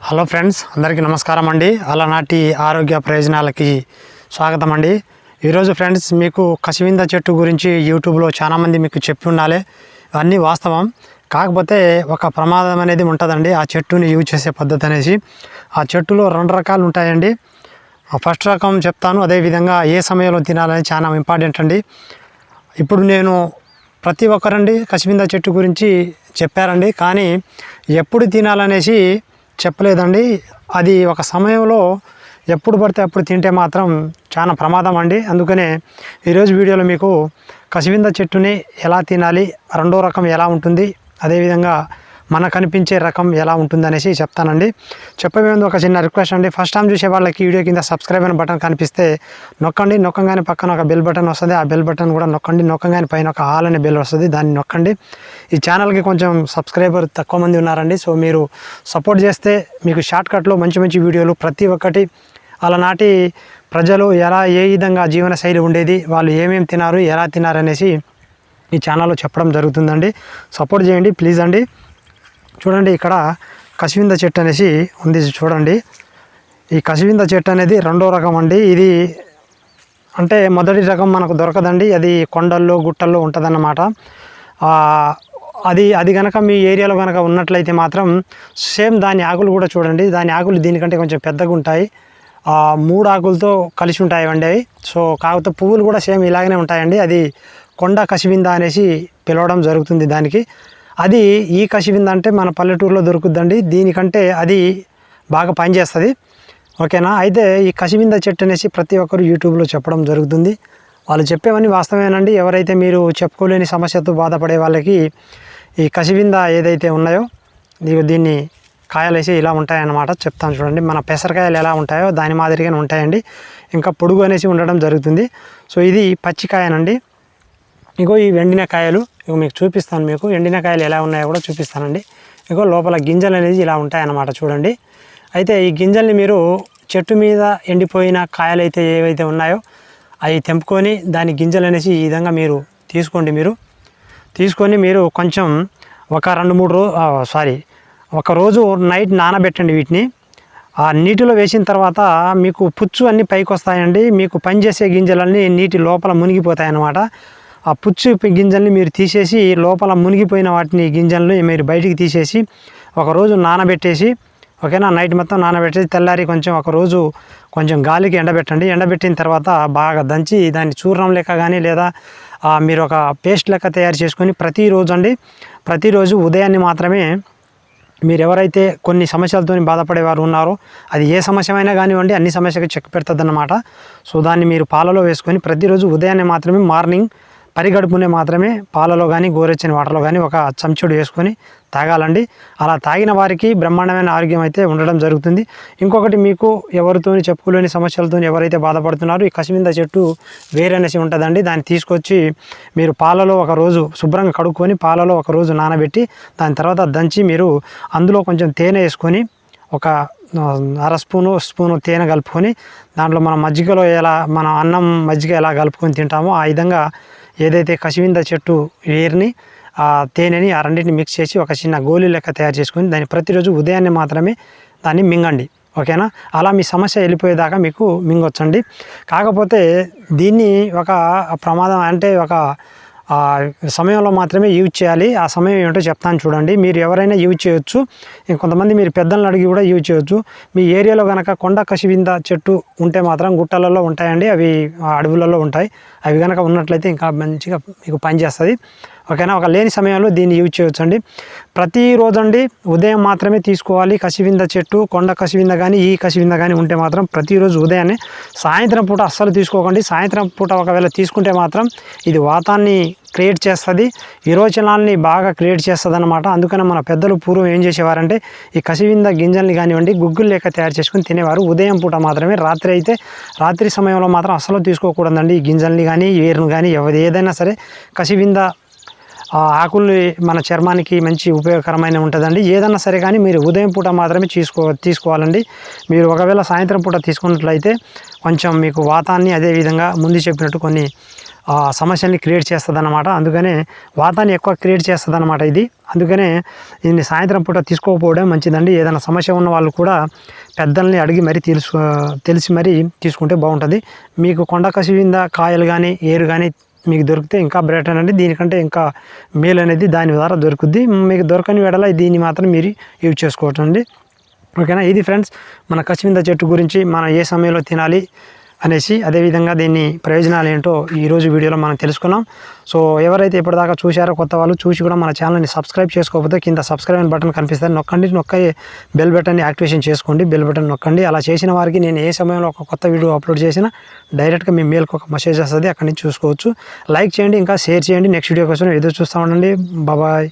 Hello friends అందరికీ నమస్కారం అండి. అలనాటి ఆరోగ్య ప్రయోజనాలకి స్వాగతం అండి. ఈరోజు ఫ్రెండ్స్ మీకు కసివింద చెట్టు గురించి యూట్యూబ్లో చాలామంది మీకు చెప్పి ఉండాలి. అన్నీ వాస్తవం. కాకపోతే ఒక ప్రమాదం అనేది ఉంటుందండి. ఆ చెట్టుని యూజ్ చేసే పద్ధతి అనేసి. ఆ చెట్టులో రెండు రకాలు ఉంటాయండి. ఫస్ట్ రకం చెప్తాను. అదేవిధంగా ఏ సమయంలో తినాలని చాలా ఇంపార్టెంట్ అండి. ఇప్పుడు నేను ప్రతి ఒక్కరండి కసివింద చెట్టు గురించి చెప్పారండి. కానీ ఎప్పుడు తినాలనేసి చెప్పలేదండి. అది ఒక సమయంలో ఎప్పుడు పడితే అప్పుడు తింటే మాత్రం చాలా ప్రమాదం అండి. అందుకనే ఈరోజు వీడియోలో మీకు కసివింద చెట్టుని ఎలా తినాలి రెండో రకం ఎలా ఉంటుంది అదేవిధంగా మనకు కనిపించే రకం ఎలా ఉంటుందనేసి చెప్తానండి. చెప్పే ఒక చిన్న రిక్వెస్ట్ అండి. ఫస్ట్ టైం చూసే వాళ్ళకి వీడియో కింద సబ్స్క్రైబ్ అయిన బటన్ కనిపిస్తే నొక్కండి. నొక్కంగానే పక్కన ఒక బెల్ బటన్ వస్తుంది. ఆ బెల్ బటన్ కూడా నొక్కండి. నొక్కంగానే పైన ఒక ఆల్ అనే బెల్ వస్తుంది. దాన్ని నొక్కండి. ఈ ఛానల్కి కొంచెం సబ్స్క్రైబర్ తక్కువ మంది ఉన్నారండి. సో మీరు సపోర్ట్ చేస్తే మీకు షార్ట్కట్లో మంచి మంచి వీడియోలు ప్రతి ఒక్కటి. అలనాటి ప్రజలు ఎలా ఏ విధంగా జీవన శైలి ఉండేది వాళ్ళు ఏమేమి తినారు ఎలా తినారనేసి ఈ ఛానల్లో చెప్పడం జరుగుతుందండి. సపోర్ట్ చేయండి. ప్లీజ్ అండి. చూడండి ఇక్కడ కసివింద చెట్టు అనేసి ఉంది. చూడండి. ఈ కసివింద చెట్టు అనేది రెండో రకం అండి. ఇది అంటే మొదటి రకం మనకు దొరకదండి. అది కొండల్లో గుట్టల్లో ఉంటుందన్నమాట. అది అది కనుక మీ ఏరియాలో కనుక ఉన్నట్లయితే మాత్రం సేమ్ దాని ఆకులు కూడా చూడండి. దాని ఆకులు దీనికంటే కొంచెం పెద్దగా ఉంటాయి. మూడు ఆకులతో కలిసి ఉంటాయండి అవి. సో కాకపోతే పువ్వులు కూడా సేమ్ ఇలాగనే ఉంటాయండి. అది కొండ కసివింద అనేసి పిలవడం జరుగుతుంది దానికి. అది ఈ కసివింద అంటే మన పల్లెటూరులో దొరుకుద్దండి. దీనికంటే అది బాగా పనిచేస్తుంది. ఓకేనా? అయితే ఈ కసివింద చెట్టు అనేసి ప్రతి ఒక్కరు యూట్యూబ్లో చెప్పడం జరుగుతుంది. వాళ్ళు చెప్పేవన్నీ వాస్తవేనండి ఎవరైతే మీరు చెప్పుకోలేని సమస్యతో బాధపడే వాళ్ళకి ఈ కసివింద ఏదైతే ఉన్నాయో ఇదిగో దీన్ని కాయలు వేసి ఇలా ఉంటాయన్నమాట. చెప్తాను చూడండి. మన పెసరకాయలు ఎలా ఉంటాయో దాని మాదిరిగానే ఉంటాయండి. ఇంకా పొడుగు అనేసి ఉండడం జరుగుతుంది. సో ఇది పచ్చికాయనండి. ఇగో ఈ వెండిన కాయలు. ఇగో మీకు చూపిస్తాను మీకు. ఎండిన కాయలు ఎలా ఉన్నాయో కూడా చూపిస్తానండి. ఇక లోపల గింజలు అనేది ఇలా ఉంటాయన్నమాట చూడండి. అయితే ఈ గింజల్ని మీరు చెట్టు మీద ఎండిపోయిన కాయలు అయితే ఏవైతే ఉన్నాయో అవి తెంపుకొని దాని గింజలు అనేసి ఈ విధంగా మీరు తీసుకోండి మీరు. తీసుకొని మీరు కొంచెం ఒక రెండు మూడు రోజు సారీ ఒక రోజు నైట్ నానబెట్టండి వీటిని. ఆ నీటిలో వేసిన తర్వాత మీకు పుచ్చు అన్నీ పైకి వస్తాయండి మీకు పనిచేసే గింజలన్నీ నీటి లోపల మునిగిపోతాయి అన్నమాట ఆ పుచ్చు గింజల్ని మీరు తీసేసి లోపల మునిగిపోయిన వాటిని గింజల్ని మీరు బయటికి తీసేసి ఒకరోజు నానబెట్టేసి ఓకేనా? నైట్ మొత్తం నానబెట్టేసి తెల్లారి కొంచెం ఒక రోజు కొంచెం గాలికి ఎండబెట్టండి. ఎండబెట్టిన తర్వాత బాగా దంచి దాన్ని చూర్ణం లెక్క కానీ లేదా మీరు ఒక పేస్ట్ లెక్క తయారు చేసుకొని ప్రతిరోజు అండి ప్రతిరోజు ఉదయాన్నే మాత్రమే మీరు ఎవరైతే కొన్ని సమస్యలతో బాధపడేవారు ఉన్నారో అది ఏ సమస్య అయినా కానివ్వండి అన్ని సమస్యకి చెక్ పెడుతుంది అన్నమాట సో దాన్ని మీరు పాలలో వేసుకొని ప్రతిరోజు ఉదయాన్నే మాత్రమే మార్నింగ్ పరిగడుపునే మాత్రమే పాలలో కానీ గోరెచ్చని వాటర్లో కానీ ఒక చెంచుడు వేసుకొని తాగాలండి. అలా తాగిన వారికి బ్రహ్మాండమైన ఆరోగ్యం అయితే ఉండడం జరుగుతుంది. ఇంకొకటి మీకు ఎవరితోని చెప్పుకోలేని సమస్యలతో ఎవరైతే బాధపడుతున్నారో ఈ కసిమింద చెట్టు వేరనేసి ఉంటుందండి. దాన్ని తీసుకొచ్చి మీరు పాలలో ఒక రోజు శుభ్రంగా కడుక్కొని పాలలో ఒక రోజు నానబెట్టి దాని తర్వాత దంచి మీరు అందులో కొంచెం తేనె వేసుకొని ఒక అర స్పూను స్పూను తేనె కలుపుకొని దాంట్లో మనం మజ్జిగలో ఎలా మనం అన్నం మజ్జిగ ఎలా కలుపుకొని తింటామో ఆ విధంగా ఏదైతే కసివింద చెట్టు వేరుని ఆ తేనెని ఆ రెండింటిని మిక్స్ చేసి ఒక చిన్న గోళీ లెక్క తయారు చేసుకొని దాన్ని ప్రతిరోజు ఉదయాన్నే మాత్రమే దాన్ని మింగండి. ఓకేనా? అలా మీ సమస్య వెళ్ళిపోయేదాకా మీకు మింగొచ్చండి. కాకపోతే దీన్ని ఒక ప్రమాదం అంటే ఒక ఆ సమయంలో మాత్రమే యూజ్ చేయాలి. ఆ సమయం ఏంటో చెప్తాను చూడండి. మీరు ఎవరైనా యూజ్ చేయొచ్చు. ఇంకొంతమంది మీరు పెద్దలను అడిగి కూడా యూజ్ చేయొచ్చు. మీ ఏరియాలో కనుక కొండ కసివింద చెట్టు ఉంటే మాత్రం గుట్టలలో ఉంటాయండి. అవి అడవులలో ఉంటాయి. అవి కనుక ఉన్నట్లయితే ఇంకా మంచిగా మీకు పనిచేస్తుంది. ఓకేనా? ఒక లేని సమయంలో దీన్ని యూజ్ చేయొచ్చు అండి ప్రతిరోజు అండి ఉదయం మాత్రమే తీసుకోవాలి. కసివింద చెట్టు కొండ కసివింద కానీ ఈ కసివింద కానీ ఉంటే మాత్రం ప్రతిరోజు ఉదయాన్నే సాయంత్రం పూట అస్సలు తీసుకోకండి. సాయంత్రం పూట ఒకవేళ తీసుకుంటే మాత్రం ఇది వాతాన్ని క్రియేట్ చేస్తుంది. విరోచనాల్ని బాగా క్రియేట్ చేస్తుంది అనమాట అందుకనే మన పెద్దలు పూర్వం ఏం చేసేవారంటే ఈ కసివింద గింజల్ని కానివ్వండి గుగ్గులు లేక తయారు చేసుకుని తినేవారు. ఉదయం పూట మాత్రమే రాత్రి అయితే రాత్రి సమయంలో మాత్రం అస్సలు తీసుకోకూడదండి. ఈ గింజల్ని కానీ వేరును కానీ ఏదైనా సరే కసివింద ఆకులు మన చర్మానికి మంచి ఉపయోగకరమైన ఉంటుందండి. ఏదన్నా సరే కానీ మీరు ఉదయం పూట మాత్రమే తీసుకో తీసుకోవాలండి. మీరు ఒకవేళ సాయంత్రం పూట తీసుకున్నట్లయితే కొంచెం మీకు వాతాన్ని అదేవిధంగా ముందు చెప్పినట్టు కొన్ని ఆ సమస్యల్ని క్రియేట్ చేస్తుందన్నమాట. అందుకనే వాతాన్ని ఎక్కువ క్రియేట్ చేస్తుంది అనమాట ఇది. అందుకనే దీన్ని సాయంత్రం పూట తీసుకోకపోవడం మంచిదండి. ఏదైనా సమస్య ఉన్న వాళ్ళు కూడా పెద్దల్ని అడిగి మరీ తెలుసు తెలిసి మరీ తీసుకుంటే బాగుంటుంది. మీకు కొండ కసివింద కాయలు కానీ ఏరు కానీ మీకు దొరికితే ఇంకా బెటర్ అండి దీనికంటే ఇంకా మేలు అనేది దాని ద్వారా దొరుకుద్ది. మీకు దొరకని వెడల దీన్ని మాత్రం మీరు యూజ్ చేసుకోవటండి అండి ఓకేనా? ఇది ఫ్రెండ్స్ మన కసివింద చెట్టు గురించి మనం ఏ సమయంలో తినాలి అనేసి అదేవిధంగా దీన్ని ప్రయోజనాలు ఏంటో ఈరోజు వీడియోలో మనం తెలుసుకున్నాం. సో ఎవరైతే ఇప్పటిదాకా చూశారో కొత్త వాళ్ళు చూసి కూడా మన ఛానల్ని సబ్స్క్రైబ్ చేసుకోకపోతే కింద సబ్స్క్రైబ్ బటన్ కనిపిస్తుంది. నొక్కండి నొక్క బెల్ బటన్ని యాక్టివేషన్ చేసుకోండి. బెల్ బటన్ నొక్కండి. అలా చేసిన వారికి నేను ఏ సమయంలో ఒక కొత్త వీడియో అప్లోడ్ చేసినా డైరెక్ట్గా మీ మెయిల్కి ఒక మెసేజ్ వస్తుంది. అక్కడి నుంచి చూసుకోవచ్చు. లైక్ చేయండి ఇంకా షేర్ చేయండి. నెక్స్ట్ వీడియో కోసం ఎదురు చూస్తూ ఉండండి. బాబాయ్